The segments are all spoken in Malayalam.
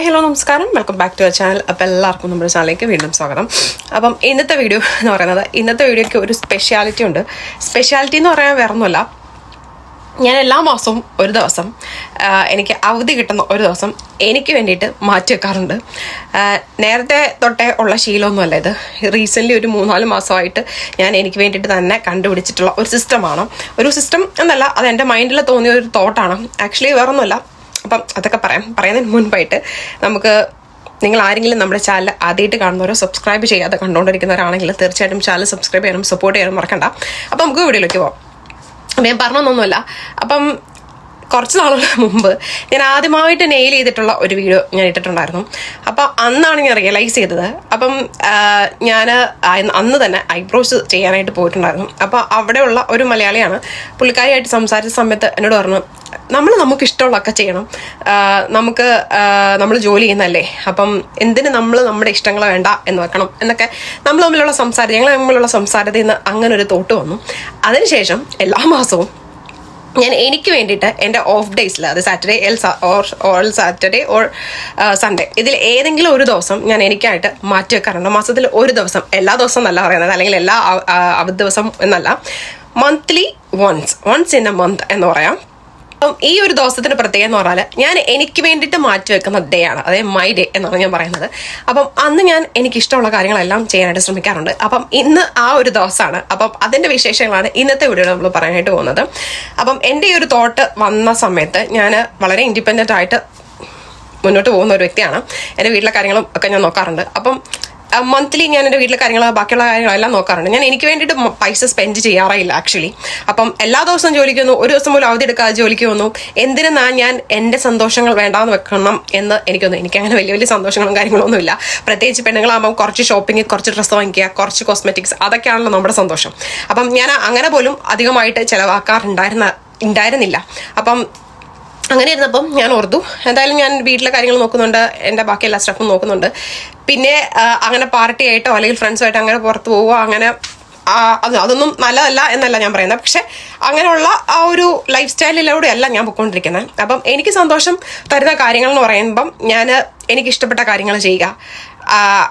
ഹായ് ഹലോ നമസ്കാരം. Welcome back to our channel അപ്പോൾ എല്ലാവർക്കും നമ്മുടെ ചാനലിലേക്ക് വീണ്ടും സ്വാഗതം. അപ്പം ഇന്നത്തെ വീഡിയോ എന്ന് പറയുന്നത് ഇന്നത്തെ വീഡിയോയ്ക്ക് ഒരു സ്പെഷ്യാലിറ്റി ഉണ്ട്. സ്പെഷ്യാലിറ്റി എന്ന് പറയാൻ വേറെ ഒന്നുമല്ല ഞാൻ എല്ലാ മാസവും ഒരു ദിവസം എനിക്ക് അവധി കിട്ടുന്ന ഒരു ദിവസം എനിക്ക് വേണ്ടിയിട്ട് മാറ്റി വെക്കാറുണ്ട്. നേരത്തെ തൊട്ടേ ഉള്ള ശീലമൊന്നുമല്ല ഇത്. റീസെന്റ്ലി ഒരു മൂന്നാൽ മാസമായിട്ട് ഞാൻ എനിക്ക് വേണ്ടിയിട്ട് തന്നെ കണ്ടുപിടിച്ചിട്ടുള്ള ഒരു സിസ്റ്റമാണ് ഒരു സിസ്റ്റം എന്നല്ല അത് എന്റെ മൈൻഡിൽ തോന്നിയ ഒരു തോട്ടാണ് ആക്ച്വലി വേറൊന്നുമല്ല. അപ്പം അതൊക്കെ പറയാം. പറയുന്നതിന് മുൻപായിട്ട് നമുക്ക് നിങ്ങൾ ആരെങ്കിലും നമ്മുടെ ചാനൽ ആദ്യമായിട്ട് കാണുന്നവരോ സബ്സ്ക്രൈബ് ചെയ്യാതെ കണ്ടുകൊണ്ടിരിക്കുന്നവരാണെങ്കിൽ തീർച്ചയായിട്ടും ചാനൽ സബ്സ്ക്രൈബ് ചെയ്യാനും സപ്പോർട്ട് ചെയ്യാനും മറക്കണ്ട. അപ്പം നമുക്ക് വീഡിയോയിലേക്ക് പോവാം. ഞാൻ പറഞ്ഞൊന്നുമല്ല അപ്പം കുറച്ച് നാളുകൾ മുമ്പ് ഞാൻ ആദ്യമായിട്ട് നെയിൽ ചെയ്തിട്ടുള്ള ഒരു വീഡിയോ ഞാൻ ഇട്ടിട്ടുണ്ടായിരുന്നു. അപ്പോൾ അന്നാണ് ഞാൻ റിയലൈസ് ചെയ്തത്. അപ്പം ഞാൻ അന്ന് തന്നെ ഐബ്രോസ് ചെയ്യാനായിട്ട് പോയിട്ടുണ്ടായിരുന്നു. അപ്പോൾ അവിടെയുള്ള ഒരു മലയാളിയാണ് പുള്ളിക്കാരിയായിട്ട് സംസാരിച്ച സമയത്ത് എന്നോട് പറഞ്ഞു നമ്മൾ നമുക്ക് ഇഷ്ടമുള്ളതൊക്കെ ചെയ്യണം. നമുക്ക് നമ്മൾ ജോലി ചെയ്യുന്നതല്ലേ? അപ്പം എന്തിന് നമ്മൾ നമ്മുടെ ഇഷ്ടങ്ങൾ വേണ്ട എന്ന് വെക്കണം. എന്നൊക്കെ നമ്മൾ തമ്മിലുള്ള സംസാരം ഞങ്ങൾ തമ്മിലുള്ള സംസാരത്തിൽ നിന്ന് അങ്ങനെ ഒരു തോട്ട് വന്നു. അതിനുശേഷം എല്ലാ മാസവും ഞാൻ എനിക്ക് വേണ്ടിയിട്ട് എന്റെ ഓഫ് ഡേയ്സിൽ അത് Saturday L or all Saturday or Sunday ഇതിൽ ഏതെങ്കിലും ഒരു ദിവസം ഞാൻ എനിക്കായിട്ട് മാറ്റി വെക്കാറുണ്ട്. മാസത്തിൽ ഒരു ദിവസം എല്ലാ ദിവസവും എന്നല്ല പറയുന്നത്. അല്ലെങ്കിൽ എല്ലാ അവ- അവധി ദിവസം എന്നല്ല. Monthly once once in a month എന്ന് പറയാം. ഈ ഒരു ദിവസത്തിന്റെ പ്രത്യേകത എന്ന് പറഞ്ഞാൽ ഞാൻ എനിക്ക് വേണ്ടിയിട്ട് മാറ്റി വെക്കുന്ന ഡേ ആണ്. അതായത് മൈ ഡേ എന്നാണ് ഞാൻ പറയുന്നത്. അപ്പം അന്ന് ഞാൻ എനിക്ക് ഇഷ്ടമുള്ള കാര്യങ്ങളെല്ലാം ചെയ്യാനായിട്ട് ശ്രമിക്കാറുണ്ട്. അപ്പം ഇന്ന് ആ ഒരു ദിവസമാണ്. അപ്പം അതിന്റെ വിശേഷങ്ങളാണ് ഇന്നത്തെ വീഡിയോ നമ്മൾ പറയാനായിട്ട് പോകുന്നത്. അപ്പം എന്റെ ഈ ഒരു തോട്ട് വന്ന സമയത്ത് ഞാൻ വളരെ ഇൻഡിപെൻഡന്റ് ആയിട്ട് മുന്നോട്ട് പോകുന്ന ഒരു വ്യക്തിയാണ്. എന്റെ വീട്ടിലെ കാര്യങ്ങളും ഒക്കെ ഞാൻ നോക്കാറുണ്ട്. അപ്പം മന്ത്ലി ഞാൻ എന്റെ വീട്ടിലെ കാര്യങ്ങൾ ബാക്കിയുള്ള കാര്യങ്ങളെല്ലാം നോക്കാറുണ്ട്. ഞാൻ എനിക്ക് വേണ്ടിയിട്ട് പൈസ സ്പെൻഡ് ചെയ്യാറില്ല ആക്ച്വലി അപ്പം എല്ലാ ദിവസവും ജോലിക്ക് വന്നു. ഒരു ദിവസം പോലും അവധി എടുക്കാതെ ജോലിക്ക് വന്നു. എന്തിനാ ഞാൻ എന്റെ സന്തോഷങ്ങൾ വേണ്ടാന്ന് വെക്കണം എന്ന് എനിക്കൊന്നും എനിക്ക് അങ്ങനെ വലിയ വലിയ സന്തോഷങ്ങളും കാര്യങ്ങളൊന്നുമില്ല. പ്രത്യേകിച്ച് പെണ്ണുങ്ങളാകുമ്പോൾ കുറച്ച് ഷോപ്പിംഗ് കുറച്ച് ഡ്രസ്സ് വാങ്ങിക്കുക കുറച്ച് കോസ്മെറ്റിക്സ് അതൊക്കെയാണല്ലോ നമ്മുടെ സന്തോഷം. അപ്പം ഞാൻ അങ്ങനെ പോലും അധികമായിട്ട് ചിലവാക്കാറുണ്ടായിരുന്ന ഉണ്ടായിരുന്നില്ല. അപ്പം അങ്ങനെ ഇരുന്നപ്പം ഞാൻ ഓർത്തു. എന്തായാലും ഞാൻ വീട്ടിലെ കാര്യങ്ങൾ നോക്കുന്നുണ്ട് എന്റെ ബാക്കി എല്ലാ സ്റ്റഫും നോക്കുന്നുണ്ട്. പിന്നെ അങ്ങനെ പാർട്ടി ആയിട്ടോ അല്ലെങ്കിൽ ഫ്രണ്ട്സുമായിട്ടോ അങ്ങനെ പുറത്ത് പോവുക അങ്ങനെ അത് അതൊന്നും നല്ലതല്ല എന്നല്ല ഞാൻ പറയുന്നത്. പക്ഷെ അങ്ങനെയുള്ള ആ ഒരു ലൈഫ് സ്റ്റൈലിലൂടെ അല്ല ഞാൻ പൊയ്ക്കൊണ്ടിരിക്കുന്നത് അപ്പം എനിക്ക് സന്തോഷം തരുന്ന കാര്യങ്ങൾ എന്ന് പറയുമ്പം ഞാൻ എനിക്കിഷ്ടപ്പെട്ട കാര്യങ്ങൾ ചെയ്യുക.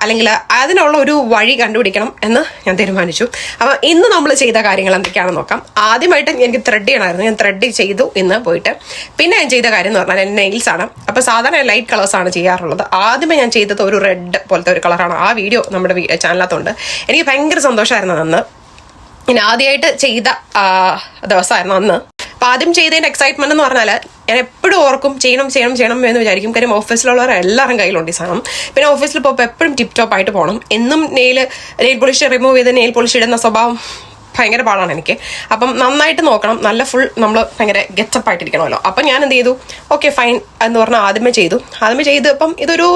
അല്ലെങ്കിൽ അതിനുള്ള ഒരു വഴി കണ്ടുപിടിക്കണം എന്ന് ഞാൻ തീരുമാനിച്ചു. അപ്പോൾ ഇന്ന് നമ്മൾ ചെയ്ത കാര്യങ്ങൾ എന്തൊക്കെയാണെന്ന് നോക്കാം. ആദ്യമായിട്ട് എനിക്ക് ത്രെഡ് ചെയ്യണമായിരുന്നു. ഞാൻ ത്രെഡ് ചെയ്തു ഇന്ന് പോയിട്ട്. പിന്നെ ഞാൻ ചെയ്ത കാര്യം എന്ന് പറഞ്ഞാൽ നെയിൽസ് ആണ്. അപ്പോൾ സാധാരണ ലൈറ്റ് കളേഴ്സ് ആണ് ചെയ്യാറുള്ളത്. ആദ്യമേ ഞാൻ ചെയ്തത് ഒരു റെഡ് പോലത്തെ ഒരു കളറാണ് ആ വീഡിയോ നമ്മുടെ ചാനലകത്തുണ്ട് എനിക്ക് ഭയങ്കര സന്തോഷമായിരുന്നു അന്ന്. ഞാൻ ആദ്യമായിട്ട് ചെയ്ത ദിവസമായിരുന്നു അന്ന്. അപ്പം ആദ്യം ചെയ്തതിന്റെ എക്സൈറ്റ്മെന്റ് എന്ന് പറഞ്ഞാൽ ഞാൻ എപ്പോഴും ഓർക്കും ചെയ്യണം ചെയ്യണം ചെയ്യണം എന്ന് വിചാരിക്കും. കാര്യം ഓഫീസിലുള്ളവർ എല്ലാവരും കയ്യിലുണ്ട് ഈ സാധനം. പിന്നെ ഓഫീസിൽ പോകുമ്പോൾ എപ്പോഴും ടിപ് ടോപ്പ് ആയിട്ട് പോകണം എന്നും നെയിൽ നെയിൽ പോളിഷ് റിമൂവ് ചെയ്ത് നെയിൽ പോളിഷ് ഇടുന്ന സ്വഭാവം ഭയങ്കര പാടാണ് എനിക്ക്. അപ്പം നന്നായിട്ട് നോക്കണം. നല്ല ഫുൾ നമ്മൾ ഭയങ്കര ഗെറ്റപ്പ് ആയിട്ടിരിക്കണമല്ലോ. അപ്പം ഞാൻ എന്ത് ചെയ്തു? ഓക്കെ ഫൈൻ എന്ന് പറഞ്ഞാൽ ആദ്യമേ ചെയ്തു. ആദ്യമേ ചെയ്ത് ഇപ്പം ഇതൊരു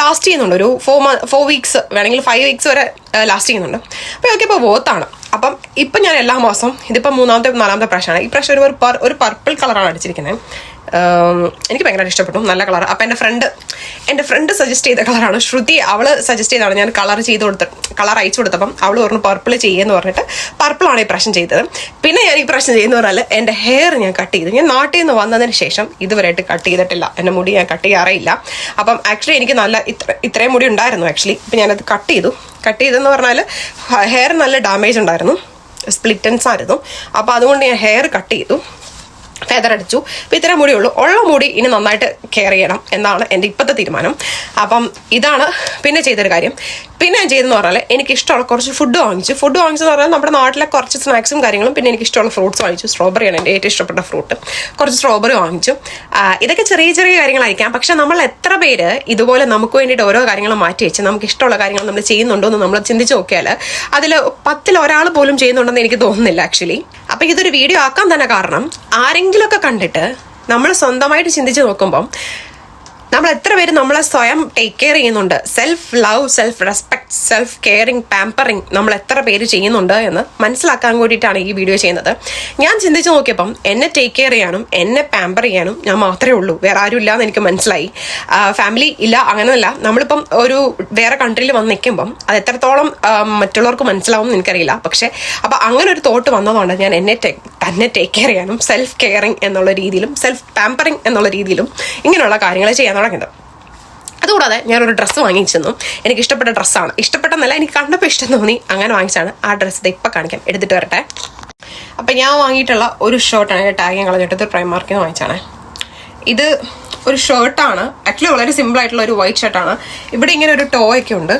ലാസ്റ്റ് ചെയ്യുന്നുണ്ട്. ഒരു ഫോർ ഫോർ വീക്സ് വേണമെങ്കിൽ ഫൈവ് വീക്സ് വരെ ലാസ്റ്റ് ചെയ്യുന്നുണ്ട്. അപ്പോൾ ഓക്കെ ഇപ്പോൾ ബോത്താണ് അപ്പം ഇപ്പം ഞാൻ എല്ലാ മാസവും ഇതിപ്പം മൂന്നാമത്തെ നാലാമത്തെ പ്രാവശ്യമാണ്. ഈ പ്രാവശ്യം ഒരു പർ ഒരു പർപ്പിൾ കളറാണ് അടിച്ചിരിക്കുന്നത് എനിക്ക് ഭയങ്കരമായിട്ട് ഇഷ്ടപ്പെട്ടു. നല്ല കളർ. അപ്പം എന്റെ ഫ്രണ്ട് എന്റെ ഫ്രണ്ട് സജസ്റ്റ് ചെയ്ത കളറാണ്. ശ്രുതി അവൾ സജസ്റ്റ് ചെയ്താണ് ഞാൻ കളർ ചെയ്ത് കൊടുത്ത കളർ അയച്ചു കൊടുത്തപ്പം അവൾ പറഞ്ഞു പർപ്പിൾ ചെയ്യുമെന്ന് പറഞ്ഞിട്ട് പർപ്പിളാണ് ഈ പ്രാവശ്യം ചെയ്തത്. പിന്നെ ഞാൻ ഈ പ്രാവശ്യം ചെയ്യുന്ന പറഞ്ഞാൽ എന്റെ ഹെയർ ഞാൻ കട്ട് ചെയ്തു. ഞാൻ നാട്ടിൽ നിന്ന് വന്നതിന് ശേഷം ഇതുവരെയായിട്ട് കട്ട് ചെയ്തിട്ടില്ല. എന്റെ മുടി ഞാൻ കട്ട് ചെയ്യാറേയില്ല. അപ്പം ആക്ച്വലി എനിക്ക് നല്ല ഇത്ര ഇത്രയും മുടി ഉണ്ടായിരുന്നു ആക്ച്വലി ഇപ്പം ഞാനത് കട്ട് ചെയ്തു. കട്ട് ചെയ്തെന്ന് പറഞ്ഞാൽ ഹെയർ നല്ല ഡാമേജ് ഉണ്ടായിരുന്നു. സ്പ്ലിറ്റൻസ് ആയിരുന്നു. അപ്പോൾ അതുകൊണ്ട് ഞാൻ ഹെയർ കട്ട് ചെയ്തു. ഫെദർ അടിച്ചു അപ്പം ഇത്ര മുടി ഉള്ളൂ ഉള്ള മുടി ഇനി നന്നായിട്ട് കെയർ ചെയ്യണം എന്നാണ് എന്റെ ഇപ്പോഴത്തെ തീരുമാനം. അപ്പം ഇതാണ് പിന്നെ ചെയ്തൊരു കാര്യം. പിന്നെ ഞാൻ ചെയ്തെന്ന് പറഞ്ഞാൽ എനിക്ക് ഇഷ്ടമുള്ള കുറച്ച് ഫുഡ് വാങ്ങിച്ചു. ഫുഡ് വാങ്ങിച്ചെന്ന് പറഞ്ഞാൽ നമ്മുടെ നാട്ടിലെ കുറച്ച് സ്നാക്സും കാര്യങ്ങളും പിന്നെ എനിക്ക് ഇഷ്ടമുള്ള ഫ്രൂട്ട്സ് വാങ്ങിച്ചു സ്ട്രോബെറിയാണ് എന്റെ ഏറ്റവും ഇഷ്ടപ്പെട്ട ഫ്രൂട്ട് കുറച്ച് സ്ട്രോബറി വാങ്ങിച്ചു. ഇതൊക്കെ ചെറിയ ചെറിയ കാര്യങ്ങളായിരിക്കാം പക്ഷേ നമ്മൾ എത്ര പേര് ഇതുപോലെ നമുക്ക് വേണ്ടിയിട്ട് ഓരോ കാര്യങ്ങളും മാറ്റി വെച്ച് നമുക്ക് ഇഷ്ടമുള്ള കാര്യങ്ങൾ നമ്മൾ ചെയ്യുന്നുണ്ടോ എന്ന് നമ്മൾ ചിന്തിച്ച് നോക്കിയാൽ അതിൽ പത്തിൽ ഒരാൾ പോലും ചെയ്യുന്നുണ്ടെന്ന് എനിക്ക് തോന്നുന്നില്ല ആക്ച്വലി അപ്പം ഇതൊരു വീഡിയോ ആക്കാൻ തന്നെ കാരണം ആരെങ്കിലുമൊക്കെ കണ്ടിട്ട് നമ്മൾ സ്വന്തമായിട്ട് ചിന്തിച്ച് നോക്കുമ്പം നമ്മൾ എത്ര പേര് നമ്മളെ സ്വയം ടേക്ക് കെയർ ചെയ്യുന്നുണ്ട്? Self love self respect self caring pampering നമ്മൾ എത്ര പേര് ചെയ്യുന്നുണ്ട് എന്ന് മനസ്സിലാക്കാൻ വേണ്ടിയിട്ടാണ് ഈ വീഡിയോ ചെയ്യുന്നത്. ഞാൻ ചിന്തിച്ചു നോക്കിയപ്പം എന്നെ ടേക്ക് കെയർ ചെയ്യാനും എന്നെ പാമ്പർ ചെയ്യാനും ഞാൻ മാത്രമേ ഉള്ളൂ. വേറെ ആരും ഇല്ല എന്ന് എനിക്ക് മനസ്സിലായി. ഫാമിലി ഇല്ല അങ്ങനെയല്ല നമ്മളിപ്പം ഒരു വേറെ കൺട്രിയിൽ വന്ന് നിൽക്കുമ്പം അത് എത്രത്തോളം മറ്റുള്ളവർക്ക് മനസ്സിലാവും എന്ന് എനിക്കറിയില്ല. പക്ഷേ അപ്പം അങ്ങനെ ഒരു തോട്ട് വന്നതുകൊണ്ട് ഞാൻ എന്നെ തന്നെ ടേക്ക് കെയർ ചെയ്യാനും സെൽഫ് കെയറിങ് എന്നുള്ള രീതിയിലും സെൽഫ് പാമ്പറിങ് എന്നുള്ള രീതിയിലും ഇങ്ങനെയുള്ള കാര്യങ്ങൾ ചെയ്യാൻ തുടങ്ങിയത് അതുകൂടാതെ ഞാനൊരു ഡ്രസ്സ് വാങ്ങിച്ചെന്നു. എനിക്ക് ഇഷ്ടപ്പെട്ട ഡ്രസ്സാണ് ഇഷ്ടപ്പെട്ടെന്നല്ല എനിക്ക് കണ്ടപ്പോൾ ഇഷ്ടം തോന്നി. അങ്ങനെ വാങ്ങിച്ചാണ് ആ ഡ്രസ്സ് ഇപ്പോൾ ഇപ്പം കാണിക്കാം. എടുത്തിട്ട് വരട്ടെ. അപ്പം ഞാൻ വാങ്ങിയിട്ടുള്ള ഒരു ഷർട്ടാണ് ടാഗ് ഞാൻ കളഞ്ഞിട്ട് പ്രൈമാർക്കിൽ നിന്ന് വാങ്ങിച്ചാണ് ഇത് ഒരു ഷർട്ടാണ് ആക്ച്വലി വളരെ സിമ്പിൾ ആയിട്ടുള്ള ഒരു വൈറ്റ് ഷർട്ടാണ് ഇവിടെ ഇങ്ങനെ ഒരു ടോ ഒക്കെ ഉണ്ട്.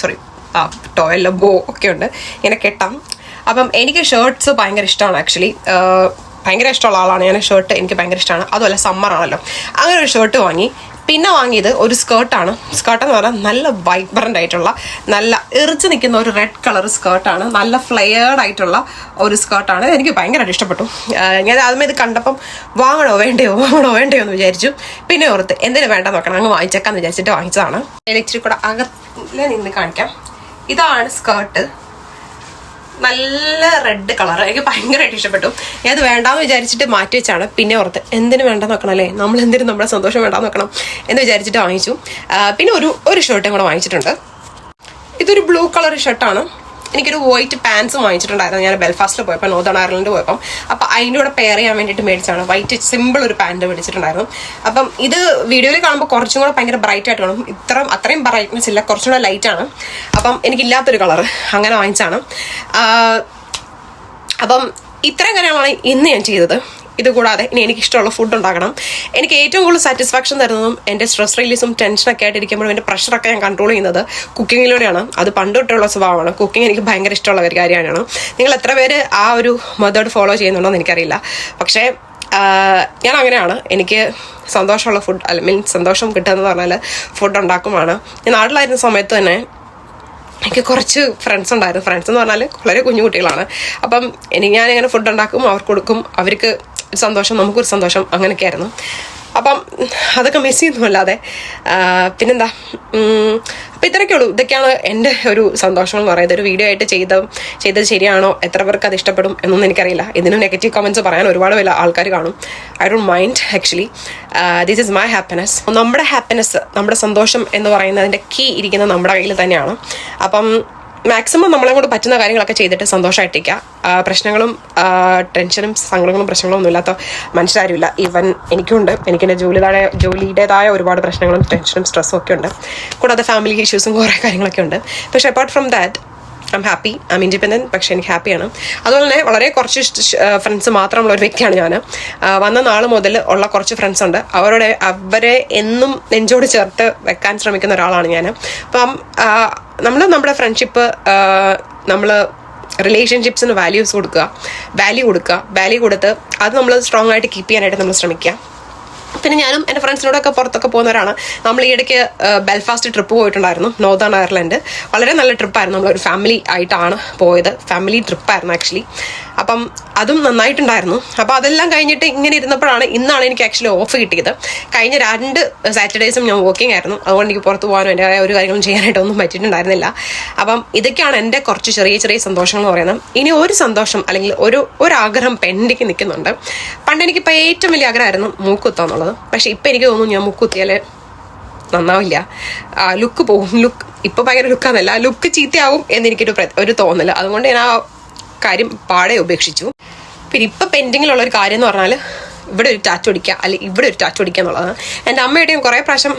സോറി ആ ടോ അല്ല ബോ ഒക്കെ ഉണ്ട്. ഇങ്ങനെ കെട്ടാം. അപ്പം എനിക്ക് ഷർട്ട്സ് ഭയങ്കര ഇഷ്ടമാണ് ആക്ച്വലി ഭയങ്കര ഇഷ്ടമുള്ള ആളാണ്. ഞാൻ ഷർട്ട് എനിക്ക് ഭയങ്കര ഇഷ്ടമാണ്. അതുമല്ല സമ്മർ ആണല്ലോ. അങ്ങനെ ഒരു ഷർട്ട് വാങ്ങി. പിന്നെ വാങ്ങിയത് ഒരു സ്കേർട്ടാണ് സ്കേർട്ട് എന്ന് പറഞ്ഞാൽ നല്ല വൈബ്രന്റ് ആയിട്ടുള്ള നല്ല എറിച്ച് നിൽക്കുന്ന ഒരു റെഡ് കളർ സ്കേർട്ടാണ് നല്ല ഫ്ലെയർഡ് ആയിട്ടുള്ള ഒരു സ്കേർട്ടാണ് എനിക്ക് ഭയങ്കരമായിട്ട് ഇഷ്ടപ്പെട്ടു. ഞാൻ ആദ്യമേ ഇത് കണ്ടപ്പം വാങ്ങണോ വേണ്ടയോ വാങ്ങണോ വേണ്ടയോ എന്ന് വിചാരിച്ചു. പിന്നെ ഓർത്ത് എന്തിനു വേണ്ട നോക്കണം. അങ്ങ് വാങ്ങിച്ചേക്കാന്ന് വിചാരിച്ചിട്ട് വാങ്ങിച്ചതാണ്. ഞാൻ ഇച്ചിരി കൂടെ അകത്തിൽ നിന്ന് കാണിക്കാം. ഇതാണ് സ്കേർട്ട് നല്ല റെഡ് കളർ എനിക്ക് ഭയങ്കരമായിട്ട് ഇഷ്ടപ്പെട്ടു. ഞാൻ അത് വേണ്ടാന്ന് വിചാരിച്ചിട്ട് മാറ്റി വെച്ചാണ്. പിന്നെ ഓർത്ത് എന്തിനു വേണ്ട നോക്കണം അല്ലേ? നമ്മൾ എന്തിനും നമ്മുടെ സന്തോഷം വേണ്ടാന്ന് നോക്കണം എന്ന് വിചാരിച്ചിട്ട് വാങ്ങിച്ചു. പിന്നെ ഒരു ഒരു ഷർട്ടും കൂടെ വാങ്ങിച്ചിട്ടുണ്ട്. ഇതൊരു ബ്ലൂ കളർ ഷർട്ടാണ് എനിക്കൊരു വൈറ്റ് പാൻസും വാങ്ങിച്ചിട്ടുണ്ടായിരുന്നു. ഞാൻ ബെൽഫാസ്റ്റിൽ പോയപ്പോൾ നോർത്തേൺ അയർലൻഡ് പോയപ്പം. അപ്പം അതിന്റെ കൂടെ പെയർ ചെയ്യാൻ വേണ്ടിയിട്ട് മേടിച്ചാണ് വൈറ്റ് സിമ്പിൾ ഒരു പാന്റ് മേടിച്ചിട്ടുണ്ടായിരുന്നു. അപ്പം ഇത് വീഡിയോയിൽ കാണുമ്പോൾ കുറച്ചും കൂടെ ഭയങ്കര ബ്രൈറ്റ് ആയിട്ട് കാണും. ഇത്ര അത്രയും ബ്രൈറ്റ്നെസ് ഇല്ല. കുറച്ചും കൂടെ ലൈറ്റ് ആണ്. അപ്പം എനിക്കില്ലാത്തൊരു കളർ അങ്ങനെ വാങ്ങിച്ചാണ് അപ്പം ഇത്രയും കാര്യങ്ങളാണ് ഇന്ന് ഞാൻ ചെയ്തത്. ഇത് കൂടാതെ ഇനി എനിക്ക് ഇഷ്ടമുള്ള ഫുഡ് ഉണ്ടാക്കണം എനിക്ക് ഏറ്റവും കൂടുതൽ സാറ്റിസ്ഫാക്ഷൻ തരുന്നതും എന്റെ സ്ട്രെസ് റിലീസും ടെൻഷനൊക്കെ ആയിട്ടിരിക്കുമ്പോഴും എന്റെ പ്രഷറൊക്കെ ഞാൻ കൺട്രോൾ ചെയ്യുന്നത് കുക്കിങ്ങിലൂടെയാണ് അത് പണ്ട് തൊട്ടുള്ള സ്വഭാവമാണ്. കുക്കിംഗ് എനിക്ക് ഭയങ്കര ഇഷ്ടമുള്ള ഒരു കാര്യമാണ്. നിങ്ങൾ എത്ര പേര് ആ ഒരു മെത്തേഡ് ഫോളോ ചെയ്യുന്നുണ്ടോ എന്ന് എനിക്കറിയില്ല. പക്ഷേ ഞാൻ അങ്ങനെയാണ്. എനിക്ക് സന്തോഷമുള്ള ഫുഡ് അല്ല മീൻസ് സന്തോഷം എന്ന് പറഞ്ഞാൽ ഫുഡ് ഉണ്ടാക്കുമാണ് ഞാൻ നാട്ടിലായിരുന്ന സമയത്ത് തന്നെ എനിക്ക് കുറച്ച് ഫ്രണ്ട്സ് ഉണ്ടായിരുന്നു. ഫ്രണ്ട്സ് എന്ന് പറഞ്ഞാൽ വളരെ കുഞ്ഞു കുട്ടികളാണ്. അപ്പം എനിക്ക് ഞാനിങ്ങനെ ഫുഡ് ഉണ്ടാക്കും അവർക്ക് കൊടുക്കും അവർക്ക് സന്തോഷം നമുക്കൊരു സന്തോഷം അങ്ങനെയൊക്കെ ആയിരുന്നു അപ്പം അതൊക്കെ മിസ് ചെയ്യുന്നല്ലാതെ പിന്നെന്താ അപ്പം ഇത്രയൊക്കെ ഉള്ളൂ. ഇതൊക്കെയാണ് എന്റെ ഒരു സന്തോഷം എന്ന് പറയുന്നത്. ഒരു വീഡിയോ ആയിട്ട് ചെയ്ത ചെയ്തത് ശരിയാണോ? എത്ര പേർക്ക് അത് ഇഷ്ടപ്പെടും എന്നൊന്നും എനിക്കറിയില്ല. ഇതിന് നെഗറ്റീവ് കമന്റ്സ് പറയാൻ ഒരുപാട് വലിയ ആൾക്കാർ കാണും. I don't mind actually this is my happiness നമ്മുടെ ഹാപ്പിനെസ് നമ്മുടെ സന്തോഷം എന്ന് പറയുന്നതിന്റെ കീ ഇരിക്കുന്നത് നമ്മുടെ കയ്യിൽ തന്നെയാണ്. അപ്പം മാക്സിമം നമ്മളെ കൊണ്ട് പറ്റുന്ന കാര്യങ്ങളൊക്കെ ചെയ്തിട്ട് സന്തോഷമായിട്ടിരിക്കുക പ്രശ്നങ്ങളും ടെൻഷനും സങ്കടങ്ങളും പ്രശ്നങ്ങളും ഒന്നും ഇല്ലാത്ത മനുഷ്യരാരുമില്ല. ഈവൻ എനിക്കുണ്ട്. എനിക്ക് എന്റെ ജോലിയുടേതായ ജോലിയുടേതായ ഒരുപാട് പ്രശ്നങ്ങളും ടെൻഷനും സ്ട്രെസ്സും ഒക്കെ ഉണ്ട്. കൂടാതെ ഫാമിലി ഇഷ്യൂസും കുറേ കാര്യങ്ങളൊക്കെ ഉണ്ട്. പക്ഷേ apart from that I'm happy I am independent പക്ഷേ എനിക്ക് ഹാപ്പിയാണ് അതുപോലെ തന്നെ വളരെ കുറച്ച് ഫ്രണ്ട്സ് മാത്രമുള്ള ഒരു വ്യക്തിയാണ് ഞാൻ വന്ന നാൾ മുതൽ ഉള്ള കുറച്ച് ഫ്രണ്ട്സ് ഉണ്ട്. അവരുടെ അവരെ എന്നും നെഞ്ചോട് ചേർത്ത് വെക്കാൻ ശ്രമിക്കുന്ന ഒരാളാണ് ഞാൻ അപ്പം നമ്മൾ നമ്മുടെ ഫ്രണ്ട്ഷിപ്പ് നമ്മൾ റിലേഷൻഷിപ്സിന് വാല്യൂസ് കൊടുക്കുക. വാല്യൂ കൊടുക്കുക. വാല്യൂ കൊടുത്ത് അത് നമ്മൾ സ്ട്രോങ് ആയിട്ട് കീപ്പ് ചെയ്യാനായിട്ട് നമ്മൾ ശ്രമിക്കുക. പിന്നെ ഞാനും എന്റെ ഫ്രണ്ട്സിനോടൊക്കെ പുറത്തൊക്കെ പോകുന്നവരാണ്. നമ്മൾ ഈ ഇടയ്ക്ക് ബെൽഫാസ്റ്റ് ട്രിപ്പ് പോയിട്ടുണ്ടായിരുന്നു നോർത്തേൺ അയർലൻഡ് വളരെ നല്ല ട്രിപ്പായിരുന്നു നമ്മളൊരു ഫാമിലി ആയിട്ടാണ് പോയത്. ഫാമിലി ട്രിപ്പായിരുന്നു ആക്ച്വലി അപ്പം അതും നന്നായിട്ടുണ്ടായിരുന്നു. അപ്പോൾ അതെല്ലാം കഴിഞ്ഞിട്ട് ഇങ്ങനെ ഇരുന്നപ്പോഴാണ് ഇന്നാണ് എനിക്ക് ആക്ച്വലി ഓഫ് കിട്ടിയത്. കഴിഞ്ഞ രണ്ട് സാറ്റർഡേസും ഞാൻ വർക്കിംഗ് ആയിരുന്നു. അതുകൊണ്ട് എനിക്ക് പുറത്ത് പോകാനും എന്റെ ഒരു കാര്യങ്ങളും ചെയ്യാനായിട്ടൊന്നും പറ്റിയിട്ടുണ്ടായിരുന്നില്ല. അപ്പം ഇതൊക്കെയാണ് എന്റെ കുറച്ച് ചെറിയ ചെറിയ സന്തോഷങ്ങൾ എന്ന് പറയുന്നത്. ഇനി ഒരു സന്തോഷം അല്ലെങ്കിൽ ഒരു ഒരു ആഗ്രഹം പെൻഡിങ് നിൽക്കുന്നുണ്ട്. പണ്ട് എനിക്കിപ്പോൾ ഏറ്റവും വലിയ ആഗ്രഹമായിരുന്നു മൂക്കുത്തുക എന്നുള്ളത്. പക്ഷേ ഇപ്പം എനിക്ക് തോന്നുന്നു ഞാൻ മൂക്കുത്തിയാൽ നന്നാവില്ല. ലുക്ക് പോകും ലുക്ക് ഇപ്പോൾ ഭയങ്കര ലുക്കാന്നല്ല ലുക്ക് ചീത്തയാവും എന്ന് എനിക്കൊരു പ്ര- ഒരു തോന്നൽ. അതുകൊണ്ട് ഞാൻ ആ കാര്യം പാടെ ഉപേക്ഷിച്ചു. പിന്നെ ഇപ്പൊ പെൻഡിങ്ങിലുള്ള ഒരു കാര്യം എന്ന് പറഞ്ഞാൽ ഇവിടെ ഒരു ടാറ്റു അടിക്കുക അല്ലെങ്കിൽ ഇവിടെ ഒരു ടാറ്റു അടിക്കുക എന്നുള്ളതാണ്. എന്റെ അമ്മയുടെയും കുറേ പ്രാവശ്യം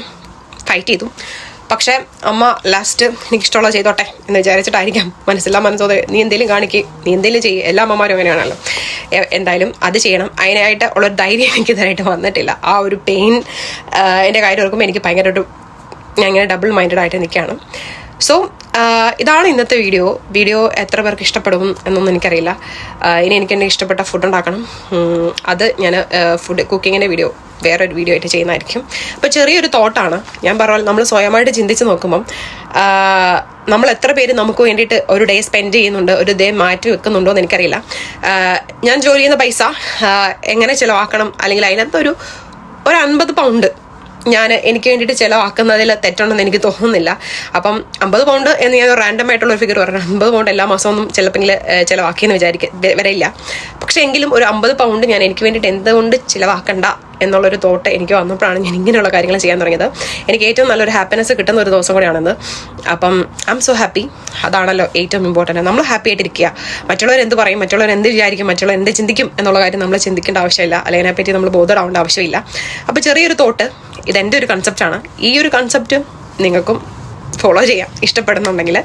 ഫൈറ്റ് ചെയ്തു. പക്ഷേ അമ്മ ലാസ്റ്റ് എനിക്ക് ഇഷ്ടമുള്ള ചെയ്തോട്ടെ എന്ന് വിചാരിച്ചിട്ടായിരിക്കാം. മനസ്സിലാ മനസ്സോടെ നീ എന്തെങ്കിലും കാണിക്കുക നീ എന്തെങ്കിലും ചെയ്യും. എല്ലാ അമ്മമാരും അങ്ങനെയാണല്ലോ. എന്തായാലും അത് ചെയ്യണം. അതിനായിട്ട് ഉള്ളൊരു ധൈര്യം എനിക്ക് ഇതായിട്ട് വന്നിട്ടില്ല. ആ ഒരു പെയിൻ എന്റെ കാര്യം ഓർക്കുമ്പോൾ എനിക്ക് ഭയങ്കരമായിട്ട് ഞാൻ ഇങ്ങനെ ഡബിൾ മൈൻഡഡ് ആയിട്ട് നിൽക്കുകയാണ്. സോ ഇതാണ് ഇന്നത്തെ വീഡിയോ. വീഡിയോ എത്ര പേർക്ക് ഇഷ്ടപ്പെടും എന്നൊന്നും എനിക്കറിയില്ല. ഇനി എനിക്ക് എന്റെ ഇഷ്ടപ്പെട്ട ഫുഡ് ഉണ്ടാക്കണം. അത് ഞാൻ ഫുഡ് കുക്കിങ്ങിന്റെ വീഡിയോ വേറൊരു വീഡിയോ ആയിട്ട് ചെയ്യുന്നതായിരിക്കും. അപ്പോൾ ചെറിയൊരു തോട്ടാണ് ഞാൻ പറഞ്ഞ നമ്മൾ സ്വയമായിട്ട് ചിന്തിച്ച് നോക്കുമ്പം നമ്മൾ എത്ര പേര് നമുക്ക് വേണ്ടിയിട്ട് ഒരു ഡേ സ്പെൻഡ് ചെയ്യുന്നുണ്ട് ഒരു ഡേ മാറ്റി വെക്കുന്നുണ്ടോ എന്ന് എനിക്കറിയില്ല. ഞാൻ ജോലി ചെയ്യുന്ന പൈസ എങ്ങനെ ചിലവാക്കണം അല്ലെങ്കിൽ അതിനകത്ത് ഒരു ഒരു അൻപത് പൗണ്ട് ഞാൻ എനിക്ക് വേണ്ടിയിട്ട് ചിലവാക്കുന്നതിൽ തെറ്റുണ്ടെന്ന് എനിക്ക് തോന്നുന്നില്ല. അപ്പം അമ്പത് പൗണ്ട് എന്ന് ഞാൻ റാൻഡം ആയിട്ടുള്ള ഒരു ഫിഗർ പറഞ്ഞു അമ്പത് പൗണ്ട് എല്ലാ മാസവും ഒന്നും ചിലപ്പോൾ ചിലവാക്കിയെന്ന് വിചാരിക്ക വരെയില്ല. പക്ഷേ എങ്കിലും ഒരു അമ്പത് പൗണ്ട് ഞാൻ എനിക്ക് വേണ്ടിയിട്ട് എന്തുകൊണ്ട് ചിലവാക്കണ്ട എന്നുള്ളൊരു തോട്ട് എനിക്ക് വന്നപ്പോഴാണ് ഞാൻ ഇങ്ങനെയുള്ള കാര്യങ്ങൾ ചെയ്യാൻ തുടങ്ങിയത്. എനിക്ക് ഏറ്റവും നല്ലൊരു ഹാപ്പിനെസ് കിട്ടുന്ന ഒരു ദിവസം കൂടിയാണെന്ന്. അപ്പം ഐ എം സോ ഹാപ്പി അതാണല്ലോ ഏറ്റവും ഇമ്പോർട്ടന്റ് നമ്മൾ ഹാപ്പി ആയിട്ടിരിക്കുക. മറ്റുള്ളവർ എന്ത് പറയും? മറ്റുള്ളവർ എന്ത് വിചാരിക്കും? മറ്റുള്ളവർ എന്ത് ചിന്തിക്കും? എന്നുള്ള കാര്യം നമ്മൾ ചിന്തിക്കേണ്ട ആവശ്യമില്ല. അല്ലെങ്കിൽ അതിനെപ്പറ്റി നമ്മൾ ബോധമാവേണ്ട ആവശ്യമില്ല. അപ്പോൾ ചെറിയൊരു തോട്ട് ഇതെന്റെ ഒരു കൺസെപ്റ്റാണ് ഈ ഒരു കൺസെപ്റ്റ് നിങ്ങൾക്കും ഫോളോ ചെയ്യാം ഇഷ്ടപ്പെടുന്നുണ്ടെങ്കിൽ.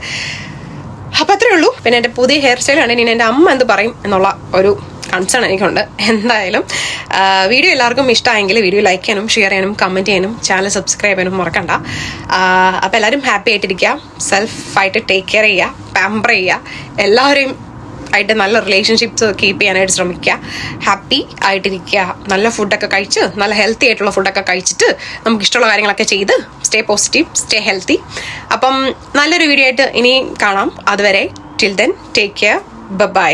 അപ്പം അത്രേ ഉള്ളൂ. പിന്നെ എന്റെ പുതിയ ഹെയർ സ്റ്റൈലാണ് ഇനി എന്റെ അമ്മ എന്ത് പറയും എന്നുള്ള ഒരു കൺസേൺ എനിക്കുണ്ട്. എന്തായാലും വീഡിയോ എല്ലാവർക്കും ഇഷ്ടമായെങ്കിൽ വീഡിയോ ലൈക്ക് ചെയ്യാനും ഷെയർ ചെയ്യാനും കമന്റ് ചെയ്യാനും ചാനൽ സബ്സ്ക്രൈബ് ചെയ്യാനും മറക്കണ്ട. അപ്പോൾ എല്ലാവരും ഹാപ്പി ആയിട്ടിരിക്കുക. സെൽഫ് ആയിട്ട് ടേക്ക് കെയർ ചെയ്യുക പാമ്പർ ചെയ്യുക. എല്ലാവരെയും ആയിട്ട് നല്ല റിലേഷൻഷിപ്സ് കീപ്പ് ചെയ്യാനായിട്ട് ശ്രമിക്കുക. ഹാപ്പി ആയിട്ടിരിക്കുക. നല്ല ഫുഡൊക്കെ കഴിച്ച് നല്ല ഹെൽത്തി ആയിട്ടുള്ള ഫുഡൊക്കെ കഴിച്ചിട്ട് നമുക്ക് ഇഷ്ടമുള്ള കാര്യങ്ങളൊക്കെ ചെയ്ത് സ്റ്റേ പോസിറ്റീവ് സ്റ്റേ ഹെൽത്തി അപ്പം നല്ലൊരു വീഡിയോ ആയിട്ട് ഇനി കാണാം. അതുവരെ till then take care bye